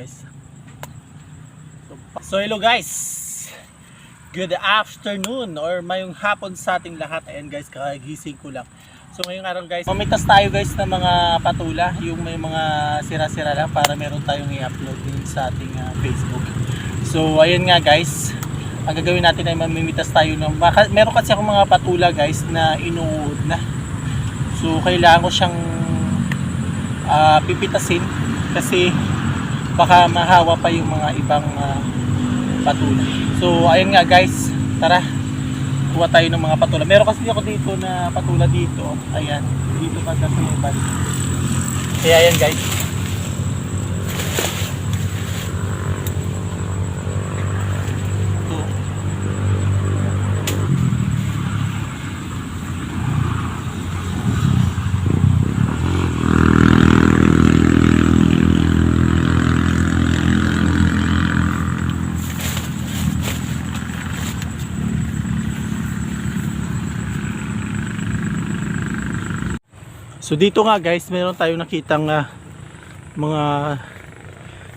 guys. So, hello guys. Good afternoon or mayong hapon sa ating lahat. Ayan guys, kakagising ko lang. So ngayong araw guys, mamitas tayo guys ng mga patula, yung may mga sira-sira lang para meron tayong i-upload din sa ating ah, Facebook. So ayun nga guys, ang gagawin natin ay mamimitas tayo ng meron kasi akong mga patula guys na inuud na. So kailangan ko siyang ah, pipitasin kasi baka mahawa pa yung mga ibang ah, patula. So ayun nga guys, tara kuha tayo ng mga patula. Meron kasi ako dito na patula dito. Ayan, dito pa sa sunuban. Kaya ayan guys. So dito nga guys, meron tayong nakitang ah, mga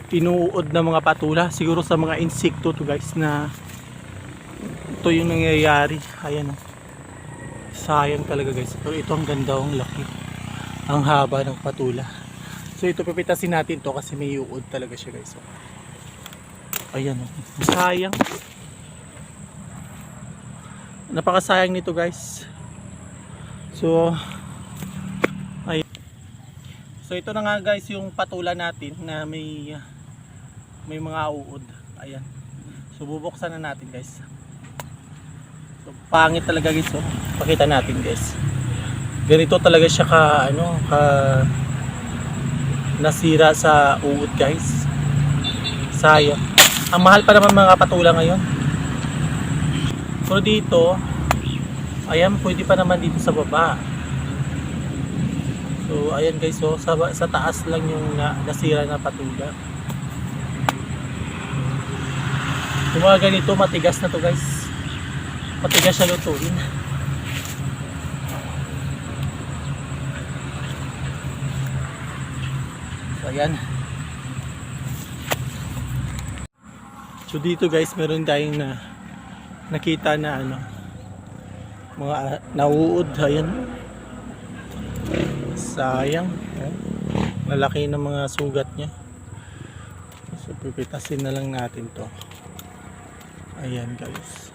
inuud na mga patula. Siguro sa mga insekto to guys na ito yung nangyayari. Ayan oh. Sayang talaga guys. Pero ito ang ganda, ang laki. Ang haba ng patula. So ito pipitasin natin to kasi may uod talaga siya guys. oh. Ayan oh. Sayang. Napakasayang nito guys. So So ito na nga guys yung patula natin na may may mga uod. Ayan. So bubuksan na natin guys. So pangit talaga guys oh. Pakita natin guys. Ganito talaga siya ka ano ka nasira sa uod guys. Sayang. Ang mahal pa naman mga patula ngayon. Pero dito ayan pwede pa naman dito sa baba. So ayan guys, so sa, sa taas lang yung na, nasira na patula. Yung mga ganito matigas na to guys. Matigas siya lutuin. So ayan. So dito guys, meron tayong na nakita na ano mga nauud ayan sayang oh. malaki ng mga sugat niya. So pipitasin na lang natin to. Ayan guys.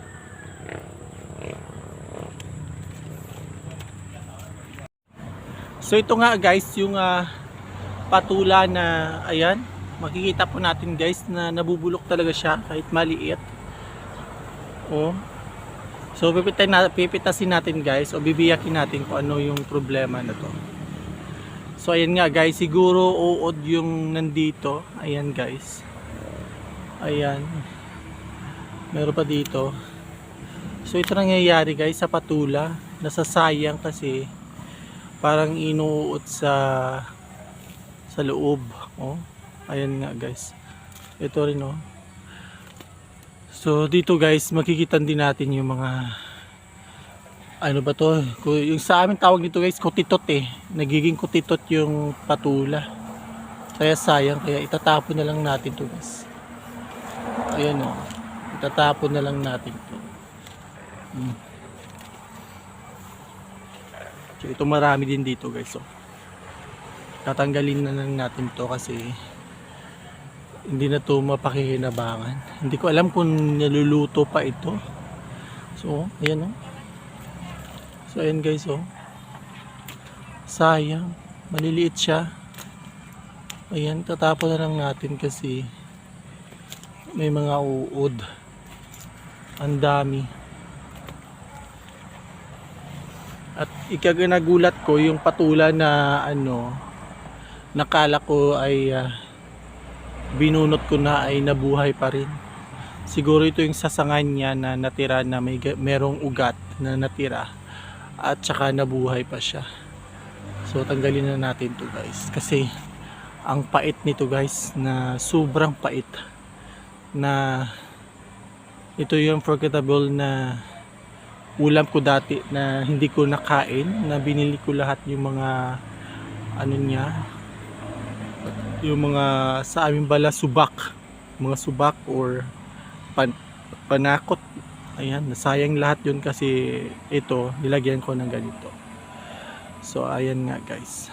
So ito nga guys yung ah, patula na ayan. Makikita po natin guys na nabubulok talaga siya kahit maliit. Oh. So pipitasin pipitasin natin guys o bibiyakin natin kung ano yung problema na to. So ayan nga guys, siguro uod yung nandito. Ayan guys. Ayan. Meron pa dito. So ito nangyayari guys sa patula. Nasasayang kasi parang inuud sa sa loob. Oh. Ayan nga guys. Ito rin oh. So dito guys, makikita din natin yung mga ano ba to? Yung sa amin tawag nito guys, kutitot eh. Nagiging kutitot yung patula. Kaya sayang, kaya itatapon na lang natin to guys. Ayan o. Itatapon na lang natin to. Hmm. So ito marami din dito guys. So, tatanggalin na lang natin to kasi hindi na to mapakihinabangan. Hindi ko alam kung naluluto pa ito. So, ayan oh. So, ayan guys oh. Sayang. Maliliit siya. Ayan, tatapon na lang natin kasi may mga uod. Ang dami. At ikaganagulat ko yung patula na ano nakala ko ay ah, binunot ko na ay nabuhay pa rin. Siguro ito yung sasangan niya na natira na may merong ugat na natira at saka nabuhay pa siya. So tanggalin na natin to guys. Kasi ang pait nito guys na sobrang pait na ito yung forgettable na ulam ko dati na hindi ko nakain na binili ko lahat yung mga ano niya yung mga sa amin bala subak mga subak or pan, panakot ayan nasayang lahat yun kasi ito nilagyan ko ng ganito. So ayan nga guys